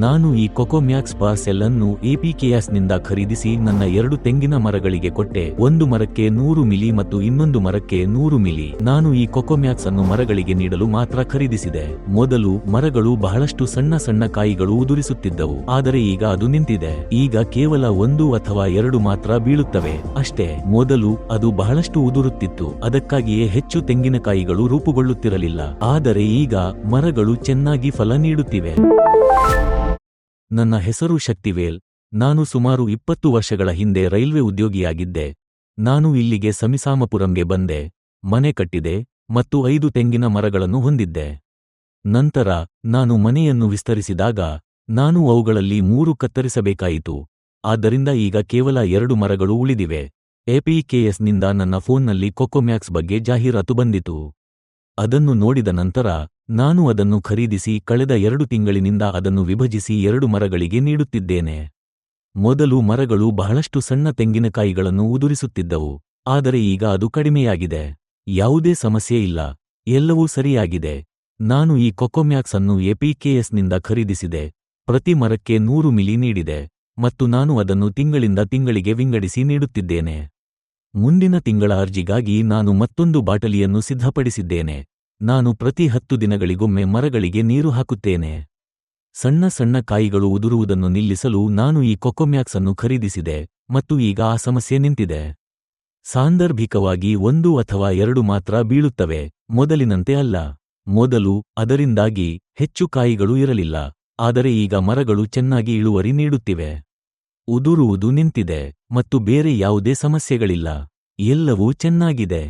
ನಾನು ಈ ಕೊಕೊಮ್ಯಾಕ್ಸ್ ಪಾರ್ಸೆಲ್ ಅನ್ನು ಎಪಿಕೆಎಸ್ನಿಂದ ಖರೀದಿಸಿ ನನ್ನ ಎರಡು ತೆಂಗಿನ ಮರಗಳಿಗೆ ಕೊಟ್ಟೆ. ಒಂದು ಮರಕ್ಕೆ ನೂರು ಮಿಲಿ ಮತ್ತು ಇನ್ನೊಂದು ಮರಕ್ಕೆ ನೂರು ಮಿಲಿ. ನಾನು ಈ ಕೊಕೊಮ್ಯಾಕ್ಸ್ ಅನ್ನು ಮರಗಳಿಗೆ ನೀಡಲು ಮಾತ್ರ ಖರೀದಿಸಿದೆ. ಮೊದಲು ಮರಗಳು ಬಹಳಷ್ಟು ಸಣ್ಣ ಸಣ್ಣ ಕಾಯಿಗಳು ಉದುರಿಸುತ್ತಿದ್ದವು. ಆದರೆ ಈಗ ಅದು ನಿಂತಿದೆ. ಈಗ ಕೇವಲ ಒಂದು ಅಥವಾ ಎರಡು ಮಾತ್ರ ಬೀಳುತ್ತವೆ. ಅಷ್ಟೇ. ಮೊದಲು ಅದು ಬಹಳಷ್ಟು ಉದುರುತ್ತಿತ್ತು. ಅದಕ್ಕಾಗಿಯೇ ಹೆಚ್ಚು ತೆಂಗಿನಕಾಯಿಗಳು ರೂಪುಗೊಳ್ಳುತ್ತಿರಲಿಲ್ಲ. ಆದರೆ ಈಗ ಮರಗಳು ಚೆನ್ನಾಗಿ ಫಲ ನೀಡುತ್ತಿವೆ. ನನ್ನ ಹೆಸರು ಶಕ್ತಿವೇಲ್. ನಾನು ಸುಮಾರು ಇಪ್ಪತ್ತು ವರ್ಷಗಳ ಹಿಂದೆ ರೈಲ್ವೆ ಉದ್ಯೋಗಿಯಾಗಿದ್ದೆ. ನಾನು ಇಲ್ಲಿಗೆ ಸಮಿಸಾಮಪುರಂಗೆ ಬಂದೆ. ಮನೆ ಕಟ್ಟಿದೆ ಮತ್ತು ಐದು ತೆಂಗಿನ ಮರಗಳನ್ನು ಹೊಂದಿದ್ದೆ. ನಂತರ ನಾನು ಮನೆಯನ್ನು ವಿಸ್ತರಿಸಿದಾಗ ನಾನು ಅವುಗಳಲ್ಲಿ ಮೂರು ಕತ್ತರಿಸಬೇಕಾಯಿತು. ಆದ್ದರಿಂದ ಈಗ ಕೇವಲ ಎರಡು ಮರಗಳು ಉಳಿದಿವೆ. ಎಪಿಕೆಎಸ್ನಿಂದ ನನ್ನ ಫೋನ್ನಲ್ಲಿ ಕೊಕೊಮ್ಯಾಕ್ಸ್ ಬಗ್ಗೆ ಜಾಹೀರಾತು ಬಂದಿತು. ಅದನ್ನು ನೋಡಿದ ನಂತರ ನಾನು ಅದನ್ನು ಖರೀದಿಸಿ ಕಳೆದ ಎರಡು ತಿಂಗಳಿನಿಂದ ಅದನ್ನು ವಿಭಜಿಸಿ ಎರಡು ಮರಗಳಿಗೆ ನೀಡುತ್ತಿದ್ದೇನೆ. ಮೊದಲು ಮರಗಳು ಬಹಳಷ್ಟು ಸಣ್ಣ ತೆಂಗಿನಕಾಯಿಗಳನ್ನು ಉದುರಿಸುತ್ತಿದ್ದವು, ಆದರೆ ಈಗ ಅದು ಕಡಿಮೆಯಾಗಿದೆ. ಯಾವುದೇ ಸಮಸ್ಯೆ ಇಲ್ಲ, ಎಲ್ಲವೂ ಸರಿಯಾಗಿದೆ. ನಾನು ಈ ಕೊಕೊಮ್ಯಾಕ್ಸ್ ಅನ್ನು ಎಪಿಕೆಎಸ್ನಿಂದ ಖರೀದಿಸಿದೆ, ಪ್ರತಿ ಮರಕ್ಕೆ ನೂರು ಮಿಲಿ ನೀಡಿದೆ, ಮತ್ತು ನಾನು ಅದನ್ನು ತಿಂಗಳಿಂದ ತಿಂಗಳಿಗೆ ವಿಂಗಡಿಸಿ ನೀಡುತ್ತಿದ್ದೇನೆ. ಮುಂದಿನ ತಿಂಗಳ ಅರ್ಜಿಗಾಗಿ ನಾನು ಮತ್ತೊಂದು ಬಾಟಲಿಯನ್ನು ಸಿದ್ಧಪಡಿಸಿದ್ದೇನೆ. ನಾನು ಪ್ರತಿ ಹತ್ತು ದಿನಗಳಿಗೊಮ್ಮೆ ಮರಗಳಿಗೆ ನೀರು ಹಾಕುತ್ತೇನೆ. ಸಣ್ಣ ಸಣ್ಣ ಕಾಯಿಗಳು ಉದುರುವುದನ್ನು ನಿಲ್ಲಿಸಲು ನಾನು ಈ ಕೊಕೊಮ್ಯಾಕ್ಸ್ ಅನ್ನು ಖರೀದಿಸಿದೆ ಮತ್ತು ಈಗ ಆ ಸಮಸ್ಯೆ ನಿಂತಿದೆ. ಸಾಂದರ್ಭಿಕವಾಗಿ ಒಂದು ಅಥವಾ ಎರಡು ಮಾತ್ರ ಬೀಳುತ್ತವೆ, ಮೊದಲಿನಂತೆ ಅಲ್ಲ. ಮೊದಲು ಅದರಿಂದಾಗಿ ಹೆಚ್ಚು ಕಾಯಿಗಳು ಇರಲಿಲ್ಲ, ಆದರೆ ಈಗ ಮರಗಳು ಚೆನ್ನಾಗಿ ಇಳುವರಿ ನೀಡುತ್ತಿವೆ. ಉದುರುವುದು ನಿಂತಿದೆ ಮತ್ತು ಬೇರೆ ಯಾವುದೇ ಸಮಸ್ಯೆಗಳಿಲ್ಲ. ಎಲ್ಲವೂ ಚೆನ್ನಾಗಿದೆ.